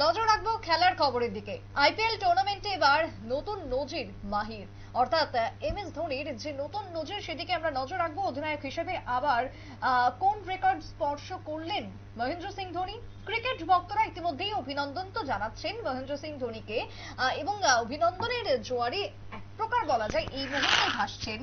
নজর রাখব খেলার খবরের দিকে। আইপিএল টুর্নামেন্টে এবার নতুন নজির মাহির। অর্থাৎ এম এস ধোনির যে নতুন নজির, সেদিকে আমরা নজর রাখব অধিনায়ক হিসেবে। আবার কোন রেকর্ড স্পর্শ করলেন মহেন্দ্র সিং ধোনি? ক্রিকেট ভক্তরা ইতিমধ্যেই অভিনন্দন তো জানাচ্ছেন মহেন্দ্র সিং ধোনিকে। এবং অভিনন্দনের জোয়ারে এক প্রকার বলা যায়, এই মুহূর্তে ভাসছেন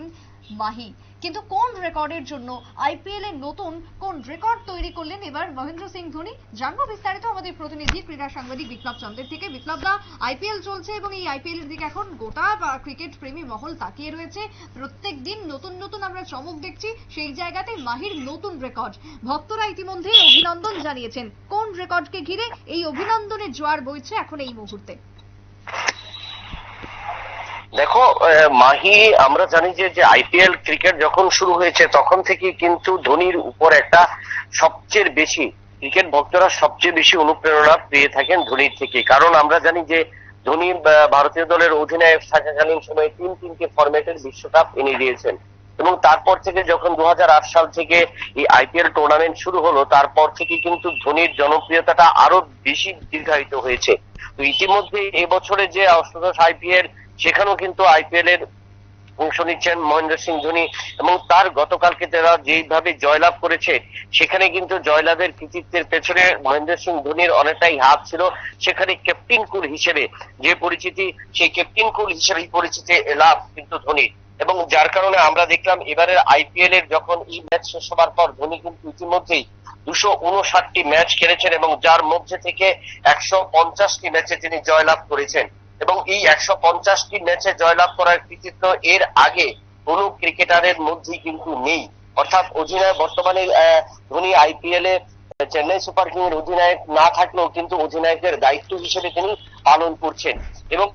মাহি। কিন্তু কোন রেকর্ডের জন্য আইপিএল এর নতুন কোন রেকর্ড তৈরি করলেন এবার মহেন্দ্র সিং ধোনি? জানব বিস্তারিত আমাদের প্রতিনিধি, ক্রীড়া সাংবাদিক বিপ্লব চন্দ্রের থেকে। বিপ্লব দা, আইপিএল চলছে এবং এই আইপিএল এর দিকে এখন গোটা ক্রিকেট প্রেমী মহল তাকিয়ে রয়েছে। প্রত্যেক দিন নতুন নতুন আমরা চমক দেখছি। সেই জায়গাতে মাহির নতুন রেকর্ড। ভক্তরা ইতিমধ্যে অভিনন্দন জানিয়েছেন। কোন রেকর্ডকে ঘিরে এই অভিনন্দনের জোয়ার বইছে এখন এই মুহূর্তে? দেখো মাহি, আমরা জানি যে যে আইপিএল ক্রিকেট যখন শুরু হয়েছে, তখন থেকে কিন্তু ধোনির উপর একটা সবচেয়ে বেশি ক্রিকেট ভক্তরা সবচেয়ে বেশি অনুপ্রেরণা পেয়ে থাকেন ধোনির থেকে। কারণ আমরা জানি যে, ধোনি ভারতীয় দলের অধিনায়ক থাকাকালীন সময়ে তিন তিনটি ফরম্যাটের বিশ্বকাপ এনে দিয়েছেন। এবং তারপর থেকে যখন দু হাজার আট সাল থেকে এই আইপিএল টুর্নামেন্ট শুরু হলো, তারপর থেকে কিন্তু ধোনির জনপ্রিয়তাটা আরও বেশি দীর্ঘায়িত হয়েছে। তো ইতিমধ্যে এবছরে যে অষ্টাদশ আইপিএল সেখানেও কিন্তু আইপিএল এর অংশ নিচ্ছেন মহেন্দ্র সিং ধোনি এবং তার গতকালকে তারা যেভাবে জয়লাভ করেছে, সেখানে কিন্তু জয়লাভের কৃতিত্বের পেছনে মহেন্দ্র সিং ধোনির অনেকটাই হাত ছিল। সেখানে ক্যাপ্টেন কুল হিসেবে যে পরিচিতি, সেই ক্যাপ্টেন কুল হিসেবে পরিচিতি লাভ কিন্তু ধোনির এবং যার কারণে আমরা দেখলাম এবারের আইপিএল এর যখন এই ম্যাচ শেষ হবার পর ধোনি কিন্তু ইতিমধ্যেই দুশো উনষাটটি ম্যাচ খেলেছেন এবং যার মধ্যে থেকে একশো পঞ্চাশটি ম্যাচে তিনি জয়লাভ করেছেন। এবং এই একশো পঞ্চাশটি ম্যাচে জয়লাভ করার কৃতিত্ব এর আগে কোন ক্রিকেটারের মধ্যেই কিন্তু নেই। অর্থাৎ অধিনায়ক বর্তমানে ধোনি আইপিএল এ চেন্নাই সুপার কিং এর অধিনায়ক না থাকলেও কিন্তু অধিনায়কের দায়িত্ব হিসেবে তিনি পালন করছেন। এবং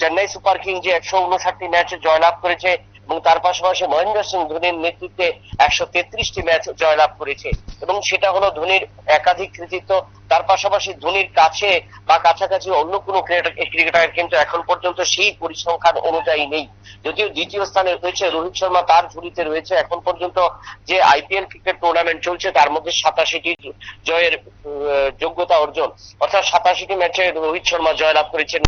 চেন্নাই সুপার কিং যে একশো উনষাটটি ম্যাচে জয়লাভ করেছে এবং তার পাশাপাশি মহেন্দ্র সিং ধোনির নেতৃত্বে একশো তেত্রিশটি ম্যাচ জয়লাভ করেছে। এবং সেটা হলো ধোনির একাধিক কৃতিত্ব। তার পাশাপাশি ধোনির কাছে বা কাছাকাছি অন্য কোনো ক্রিকেটার কিন্তু এখন পর্যন্ত সেই পরিসংখ্যান অনুযায়ী নেই। যদিও দ্বিতীয় স্থানে রয়েছে রোহিত শর্মা, তার ঝুড়িতে রয়েছে এখন পর্যন্ত যে আইপিএল ক্রিকেট টুর্নামেন্ট চলছে, তার মধ্যে সাতাশিটি জয়ের যোগ্যতা অর্জন। অর্থাৎ সাতাশিটি ম্যাচে রোহিত শর্মা জয়লাভ করেছেন।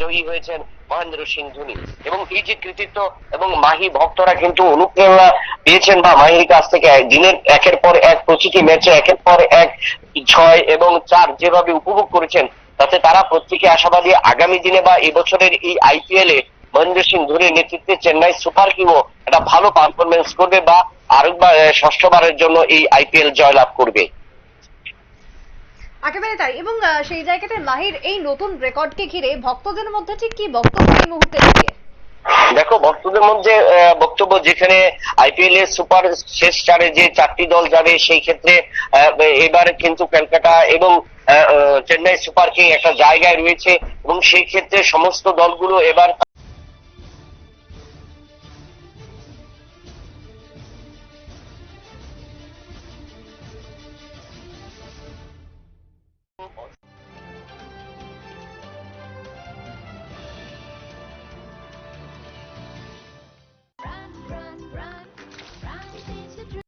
জয়ী হয়েছেন মহেন্দ্র সিং ধোনি। এবং এই যে কৃতিত্ব এবং মাহি ভক্তরা কিন্তু অনুপ্রেরণা পেয়েছেন বা মাহির কাছ থেকে দিনের, একের পর এক প্রতিটি ম্যাচে একের পর এক ছয় এবং চার যেভাবে উপভোগ করেছেন, তাতে তারা প্রত্যেকে আশাবাদী আগামী দিনে বা এবছরের এই আইপিএল এ মহেন্দ্র সিং ধোনির নেতৃত্বে চেন্নাই সুপার কিংও একটা ভালো পারফরমেন্স করবে বা আরেকবার ষষ্ঠবারের জন্য এই আইপিএল জয়লাভ করবে। একেবারে তাই। এবং সেই জায়গাতে মাহির এই নতুন রেকর্ডকে ঘিরে ভক্তদের মধ্যে ঠিক কি বক্তব্য এই মুহূর্তে দাঁড়িয়ে দেখো, ভক্তদের মধ্যে বক্তব্য যেখানে আইপিএল এর সুপার শেষ চারে যে চারটি দল যাবে, সেই ক্ষেত্রে এবার কিন্তু ক্যালকাটা এবং চেন্নাই সুপার কিং একটা জায়গায় রয়েছে এবং সেই ক্ষেত্রে সমস্ত দলগুলো এবার